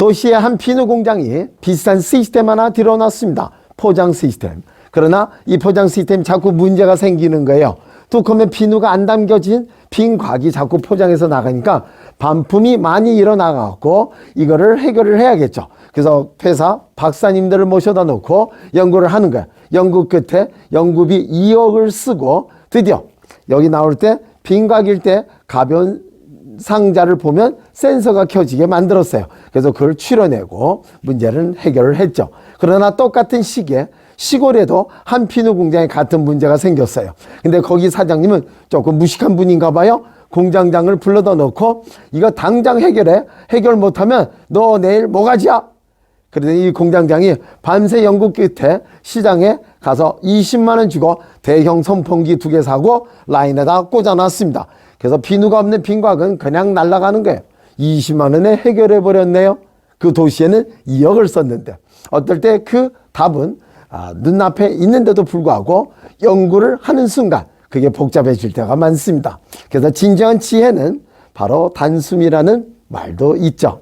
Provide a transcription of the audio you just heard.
도시의 한 비누 공장이 비싼 시스템 하나 들여놨습니다. 포장 시스템. 그러나 이 포장 시스템 자꾸 문제가 생기는 거예요. 뚜껑에 비누가 안 담겨진 빈 곽이 자꾸 포장해서 나가니까 반품이 많이 일어나갖고 이거를 해결을 해야겠죠. 그래서 회사 박사님들을 모셔다 놓고 연구를 하는 거야. 연구 끝에 연구비 2억을 쓰고 드디어 여기 나올 때 빈곽일 때 가벼운 상자를 보면 센서가 켜지게 만들었어요. 그래서 그걸 추려내고 문제를 해결을 했죠. 그러나 똑같은 시기에 시골에도 한 피누 공장에 같은 문제가 생겼어요. 근데 거기 사장님은 조금 무식한 분인가 봐요. 공장장을 불러다 놓고 이거 당장 해결해. 해결 못하면 너 내일 뭐가지야? 그러더니 이 공장장이 밤새 연구 끝에 시장에 가서 20만 원 주고 대형 선풍기 두 개 사고 라인에다 꽂아놨습니다. 그래서 비누가 없는 빈곽은 그냥 날아가는 거예요. 20만 원에 해결해 버렸네요. 그 도시에는 2억을 썼는데 어떨 때 그 답은 아, 눈앞에 있는데도 불구하고 연구를 하는 순간 그게 복잡해질 때가 많습니다. 그래서 진정한 지혜는 바로 단숨이라는 말도 있죠.